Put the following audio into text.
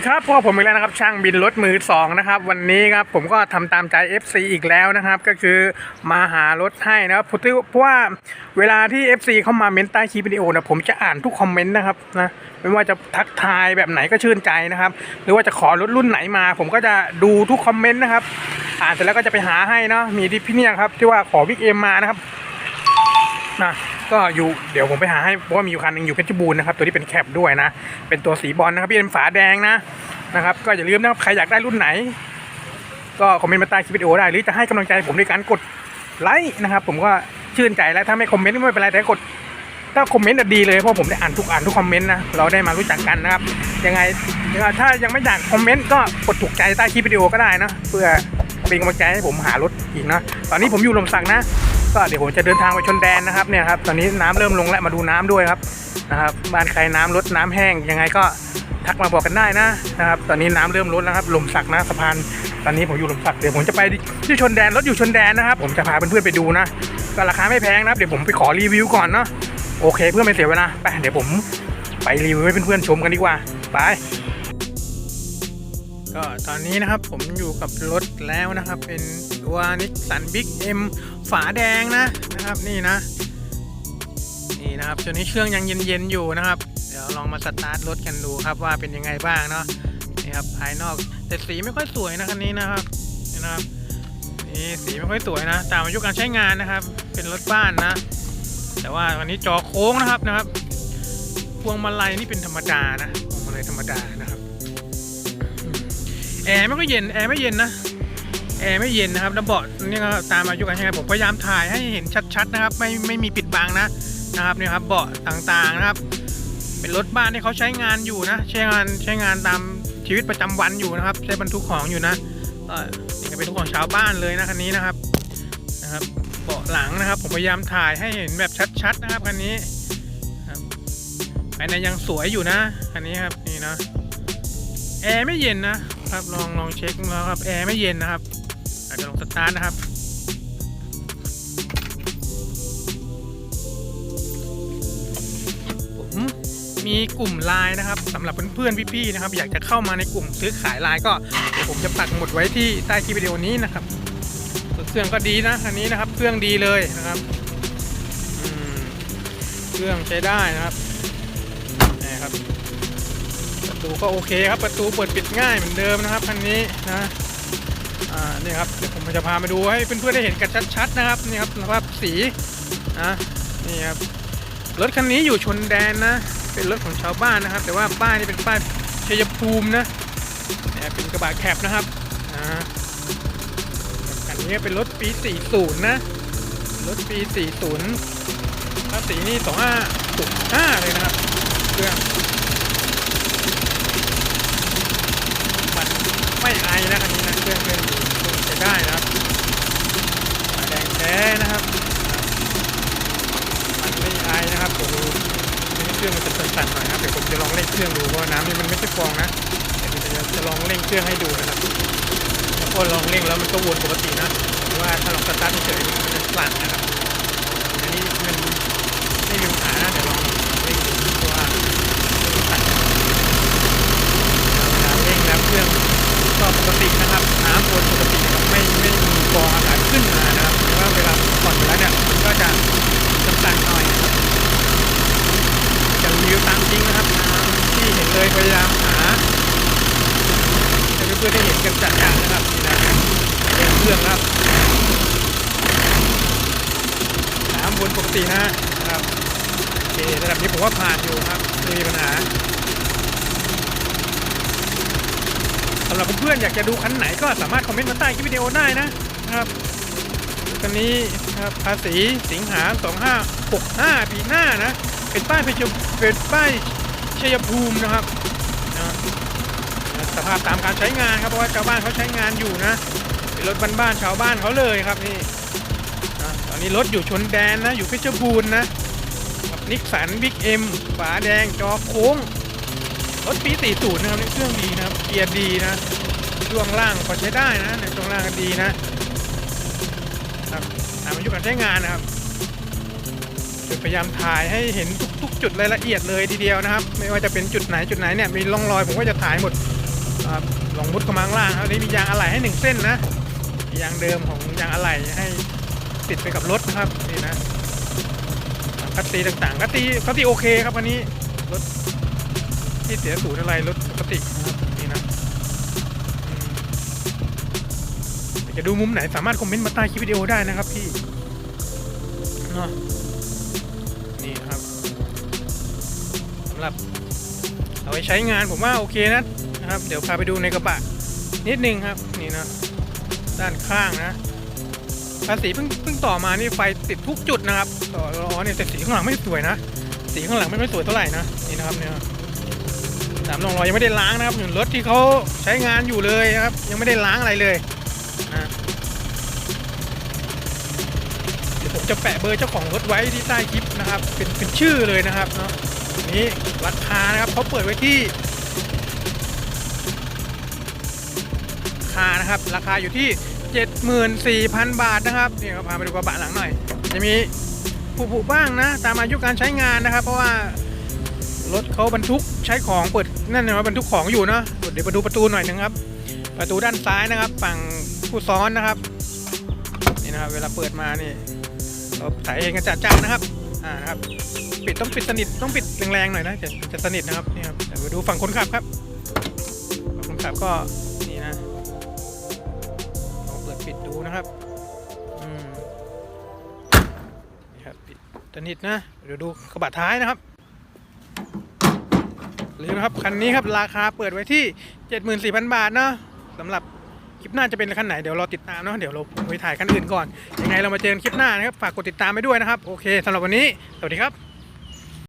สวัสดีครับพวกผมอีกแล้วนะครับช่างบินรถมือสองนะครับ วันนี้ครับผมก็ทำตามใจ FC อีกแล้วนะครับ ก็คือมาหารถให้นะครับเพราะที่เพราะว่าเวลาที่ FC เข้ามาเม้นใต้คลิปวิดีโอนะผมจะอ่านทุกคอมเมนต์นะครับนะไม่ว่าจะทักทายแบบไหนก็ชื่นใจนะครับ หรือว่าจะขอรถรุ่นไหนมา ผมก็จะดูทุกคอมเมนต์นะครับ อ่านเสร็จแล้วก็จะไปหาให้เนาะมีที่พี่เนี่ยครับที่ว่าขอวิกเอ็มมานะครับนะ ก็อยู่เดี๋ยวผมไปหาให้เพราะว่ามีอยู่คันหนึงอยู่เพชรบูรณ์นะครับตัวนี้เป็นแคปด้วยนะ เป็นตัวสีบอลนะครับพี่เป็นฝาแดงนะนะครับก็อย่าลืมนะครับใครอยากได้รุ่นไหน ก็คอมเมนต์มาใต้คลิปวิดีโอได้หรือจะให้กำลังใจผมด้วยการกดไลค์นะครับผมก็ชื่นใจแล้วถ้าไม่คอมเมนต์ก็ไม่เป็นไรแต่กดถ้าคอมเมนต์น่ะดีเลยเพราะผมได้อ่านทุกอ่านทุกคอมเมนต์นะเราได้มารู้จักกันนะครับยังไงยังไงถ้ายังไม่อยากคอมเมนต์ก็กดถูกใจใต้คลิปวิดีโอก็ได้นะเพื่อเป็นกำลังใจให้ผมหารถอีกนะตอนนี้ผมอยู่ลมสักนะ ก็เดี๋ยวผมจะเดินทางไปชนแดนนะครับเนี่ยครับตอนนี้น้ำเริ่มลงแล้วมาดูน้ำด้วยครับนะครับบ้านใครน้ำลดน้ำแห้งยังไงก็ทักมาบอกกันได้นะนะครับตอนนี้น้ำเริ่มลดแล้วครับลมสักนะสะพานตอนนี้ผมอยู่ลมสักเดี๋ยวผมจะไปที่ชนแดนรถอยู่ชนแดนนะครับ ผมจะพาเพื่อนๆไปดูนะก็ราคาไม่แพงนะครับเดี๋ยวผมไปขอรีวิวก่อนเนาะโอเคเพื่อไม่เสียเวลาไปเดี๋ยวผมไปรีวิวให้เพื่อนๆชมกันดีกว่าไป ก็ตอนนี้นะครับผมอยู่กับรถแล้วนะครับ เป็นตัวนิสสันบิ๊กเอ็มฝาแดงนะนะครับนี่นะ นี่นะครับตัวนี้เครื่องยังเย็นๆอยู่นะครับ เดี๋ยวลองมาสตาร์ทรถกันดูครับว่าเป็นยังไงบ้างเนาะนี่ครับภายนอกแต่สีไม่ค่อยสวยนะคันนี้นะครับนี่นะครับนี่สีไม่ค่อยสวยนะ ตามอายุการใช้งานนะครับ เป็นรถบ้านนะ แต่ว่าวันนี้จอโค้งนะครับนะครับพวงมาลัยนี่เป็นธรรมดานะพวงมาลัยธรรมดานะครับ แอร์ไม่ก็เย็นแอร์ไม่เย็นนะแอร์ไม่เย็นนะครับแล้วเบาะนี่ก็ตามอายุการใช้งานผมพยายามถ่ายให้เห็นชัดๆนะครับ ไม่ไม่มีปิดบังนะนะครับเนี่ยครับเบาะต่างๆนะครับ เป็นรถบ้านที่เขาใช้งานอยู่นะ ใช้งานใช้งานตามชีวิตประจำวันอยู่นะครับ ใช้บรรทุกของอยู่นะก็นี่ก็เป็นทุกของชาวบ้านเลยนะคันนี้นะครับนะครับเบาะหลังนะครับ ผมพยายามถ่ายให้เห็นแบบชัดๆนะครับคันนี้ภายในยังสวยอยู่นะคันนี้ครับนี่นะแอร์ไม่เย็นนะ ครับลองลองเช็คแล้วครับแอร์ไม่เย็นนะครับอาจจะลองสตาร์ทนะครับผมมีกลุ่มไลน์นะครับสำหรับเพื่อนๆพี่ๆนะครับอยากจะเข้ามาในกลุ่มซื้อขายไลน์ก็เดี๋ยวผมจะปักหมุดไว้ที่ใต้คลิปวิดีโอนี้นะครับเครื่องก็ดีนะคันนี้นะครับ เครื่องดีเลยนะครับเครื่องใช้ได้นะครับนี่ครับ ตูก็โอเคครับประตูเปิดปิดง่ายเหมือนเดิมนะครับคันนี้นะอ่านี่ครับเดี๋ยวผมจะพามาดูให้เพื่อนๆได้เห็นกันชัดๆนะครับนี่ครับสภาพสีนะนี่ครับรถคันนี้อยู่ชนแดนนะเป็นรถของชาวบ้านนะครับ แต่ว่าป้ายนี่เป็นป้ายชัยภูมินะเนี่ยเป็นกระบะแคปนะครับนะคันนี้เป็นรถปี 40 นะรถปี 40ภาษีนี่ 2565เลยนะครับเครื่อง มันไม่ไอนะคันนี้นะ เครื่องเครื่องดีเครื่องใช้ได้นะครับฝาแดงแท้นะครับ มันไม่ไอนะครับโอ้โหนี่เครื่องมันจะสั่นๆหน่อยนะครับ เดี๋ยวผมจะลองเครื่องดูเพราะน้ำนี่มันไม่ใช่ฟองนะเดี๋ยวจะจะลองเร่งเครื่องให้ดูนะครับพอลองเร่งแล้วมันก็วนปกตินะแต่ว่าถ้าลองสตาร์ทเฉยมันจะสั่นนะครับ อันนี้มันไม่มีปัญหานะเดี๋ยวลองดูเพราะว่ามันสั่นเวลาเร่งแล้วเครื่องก็ปกตินะครับน้ำวนปกตินะครับไม่ไม่มีฟองอากาศขึ้นมานะครับแต่ว่าเวลาผ่อนไปแล้วเนี่ยมันก็จะสั่นๆหน่อยนะครับจะรีวิวตามจริงนะครับตามที่เห็นเล ยพยายามหาให้เพื่อนๆได้เห็นกันจัดอย่างนะครับนี่นะครับเป็นเครื่องครับน้ำวนปกตินะครับโอเคระดับนี้ผมว่าผ่านอยู่ครับไม่มีปัญหาสำหรับเพื่อนๆอยากจะดูคันไหนก็สามารถคอมเมนต์มาใต้คลิปวิดีโอได้นะครับคันนี้นะครับภาษีสิงหา 2565 ปีหน้านะ เป็นป้ายเพชรเป็นป้ายชัยภูมินะครับ ภาพตามการใช้งานครับเพราะว่าชาวบ้านเขาใช้งานอยู่นะเป็นรถบ้านๆชาวบ้านเขาเลยครับนี่ตอนนี้รถอยู่ชนแดนนะอยู่เพชรบูรณ์นะกับนิกสันบิ๊กเอ็มฝาแดงจอโค้งรถปี40นะครับนี่เครื่องดีนะครับเกียร์ดีนะช่วงล่างพอใช้ได้นะในช่วงล่างก็ดีนะครับตามอายุการใช้งานนะครับจะพยายามถ่ายให้เห็นทุก ๆ จุดรายละเอียดเลยทีเดียวนะครับ ไม่ว่าจะเป็นจุดไหนจุดไหนเนี่ยมีร่องรอยผมก็จะถ่ายหมด ครับลองมุดเข้ามาข้างล่างอันนี้มียางอะไหล่ให้หนึ่งเส้นนะยางเดิมของยางอะไหล่ให้ติดไปกับรถนะครับนี่นะคัตตีต่างๆคัตตีคัตตีโอเคครับอันนี้รถที่เสียสูตรอะไรรถปกตินะครับนี่นะจะดูมุมไหนสามารถคอมเมนต์มาใต้คลิปวิดีโอได้นะครับพี่เนาะนี่ครับสำหรับ เอาไปใช้งานผมว่าโอเคนะนะครับ เดี๋ยวพาไปดูในกระบะนิดนึงครับนี่นะด้านข้างนะภาษีเพิ่งเพิ่งต่อมานี่ไฟติดทุกจุดนะครับ ต่อล้อเนี่ยแต่สีข้างหลังไม่สวยนะสีข้างหลังไม่ไม่สวยเท่าไหร่นะนี่นะครับเนี่ยสามรองรอยยังไม่ได้ล้างนะครับเหมือนรถที่เขาใช้งานอยู่เลยนะครับ ยังไม่ได้ล้างอะไรเลยนะเดี๋ยวผมจะแปะเบอร์เจ้าของรถไว้ที่ใต้คลิปนะครับ เป็นเป็นชื่อเลยนะครับเนาะนี้ราคานะครับเขาเปิดไว้ที่ราคานะครับราคาอยู่ที่ 74,000 บาทนะครับนี่เราพาไปดูกระบะหลังหน่อย จะมีผุๆบ้างนะ ตามอายุการใช้งานนะครับ เพราะว่ารถเขาบรรทุกใช้ของเปิดนั่นนะบรรทุกของอยู่เนาะเดี๋ยวมาดูประตูหน่อยหนึงครับ ประตูด้านซ้ายนะครับ ฝั่งผู้ซ้อนนะครับนี่นะครับเวลาเปิดมานี่เราถ่ายเองกันจัดๆนะครับ อ่านะครับ ปิดต้องปิดสนิทต้องปิดแรงๆหน่อยนะจะจะสนิทนะครับนี่ครับเดี๋ยวดูฝั่งคนขับครับฝั่งคนขับก็นี่นะลองเปิดปิดดูนะครับอืมนี่ครับปิดสนิทนะเดี๋ยวดูกระบะท้ายนะครับหรือนะครับคันนี้ครับราคาเปิดไว้ที่ 74,000 บาทเนาะสำหรับ คลิปหน้าจะเป็นคันไหนเดี๋ยวรอติดตามเนาะเดี๋ยวเราไปถ่ายคันอื่นก่อนยังไงเรามาเจอกันคลิปหน้านะครับฝากกดติดตามไปด้วยนะครับ โอเคสำหรับวันนี้ สวัสดีครับ